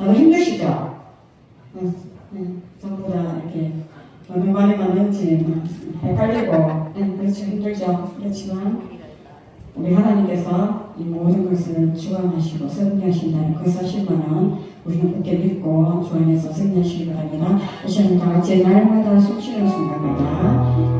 다들 힘드시죠? 네, 네, 전부 다 이렇게 어느 말이 맞는지 헷갈리고 네, 그렇죠 힘들죠. 그렇지만 우리 하나님께서 이 모든 것을 주관하시고 승리하신다는 그 사실만은 우리는 굳게 믿고 주 안에서 승리하시기 바랍니다. 다시 한번 다 같이 날마다 숨쉬는 순간마다.